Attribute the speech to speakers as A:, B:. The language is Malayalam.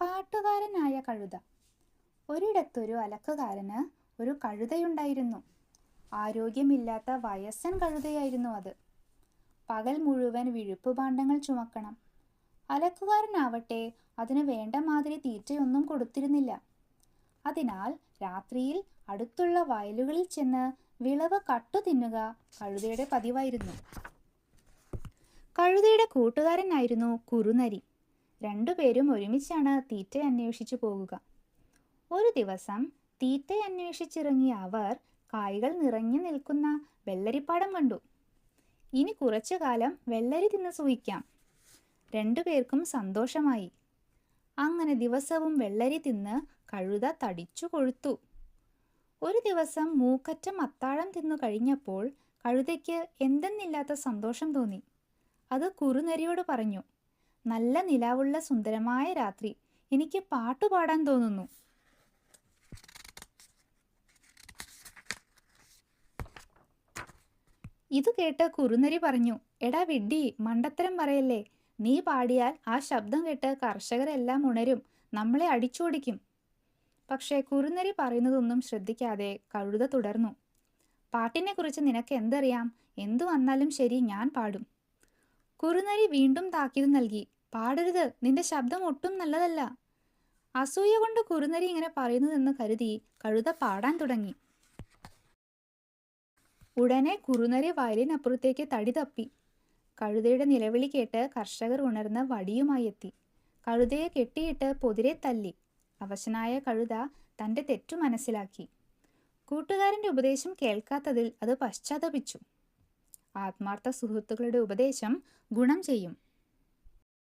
A: പാട്ടുകാരനായ കഴുത. ഒരിടത്തൊരു അലക്കുകാരന് ഒരു കഴുതയുണ്ടായിരുന്നു. ആരോഗ്യമില്ലാത്ത വയസ്സൻ കഴുതയായിരുന്നു അത്. പകൽ മുഴുവൻ വിഴുപ്പ് ഭാണ്ഡങ്ങൾ ചുമക്കണം. അലക്കുകാരനാവട്ടെ അതിന് വേണ്ട മാതിരി തീറ്റയൊന്നും കൊടുത്തിരുന്നില്ല. അതിനാൽ രാത്രിയിൽ അടുത്തുള്ള വയലുകളിൽ ചെന്ന് വിളവ് കട്ടു തിന്നുക കഴുതയുടെ പതിവായിരുന്നു. കഴുതയുടെ കൂട്ടുകാരനായിരുന്നു കുറുനരി. രണ്ടുപേരും ഒരുമിച്ചാണ് തീറ്റ അന്വേഷിച്ചു പോകുക. ഒരു ദിവസം തീറ്റ അന്വേഷിച്ചിറങ്ങിയ അവർ കായ്കൾ നിറഞ്ഞു നിൽക്കുന്ന വെള്ളരിപ്പാടം കണ്ടു. ഇനി കുറച്ചു കാലം വെള്ളരി തിന്ന് സൂഹിക്കാം രണ്ടുപേർക്കും സന്തോഷമായി. അങ്ങനെ ദിവസവും വെള്ളരി തിന്ന് കഴുത തടിച്ചു കൊഴുത്തു. ഒരു ദിവസം മൂക്കറ്റം അത്താഴം തിന്നു കഴിഞ്ഞപ്പോൾ കഴുതയ്ക്ക് എന്തെന്നില്ലാത്ത സന്തോഷം തോന്നി. അത് കുറുനരിയോട് പറഞ്ഞു. നല്ല നിലാവുള്ള സുന്ദരമായ രാത്രി. എനിക്ക് പാട്ടുപാടാൻ തോന്നുന്നു. ഇത് കേട്ട് കുറുനരി പറഞ്ഞു എടാ വിഡ്ഡി മണ്ടത്തരം പറയല്ലേ? നീ പാടിയാൽ ആ ശബ്ദം കേട്ട് കർഷകരെല്ലാം ഉണരും. നമ്മളെ അടിച്ചോടിക്കും. പക്ഷേ കുറുനരി പറയുന്നതൊന്നും ശ്രദ്ധിക്കാതെ കഴുത തുടർന്നു. പാട്ടിനെക്കുറിച്ച് നിനക്ക് എന്തറിയാം? എന്തു വന്നാലും ശരി ഞാൻ പാടും. കുറുനരി വീണ്ടും താക്കീത് നൽകി. പാടരുത്. നിന്റെ ശബ്ദം ഒട്ടും നല്ലതല്ല. അസൂയ കൊണ്ട് കുറുനരി ഇങ്ങനെ പറയുന്നതെന്ന് കരുതി കഴുത പാടാൻ തുടങ്ങി. ഉടനെ കുറുനരി വയലിനപ്പുറത്തേക്ക് തടി തപ്പി. കഴുതയുടെ നിലവിളി കേട്ട് കർഷകർ ഉണർന്ന് വടിയുമായി എത്തി. കഴുതയെ കെട്ടിയിട്ട് പൊതിരെ തല്ലി. അവശനായ കഴുത തന്റെ തെറ്റു മനസ്സിലാക്കി. കൂട്ടുകാരന്റെ ഉപദേശം കേൾക്കാത്തതിൽ അത് പശ്ചാത്തപിച്ചു. ആത്മാർത്ഥ സുഹൃത്തുക്കളുടെ ഉപദേശം ഗുണം ചെയ്യും.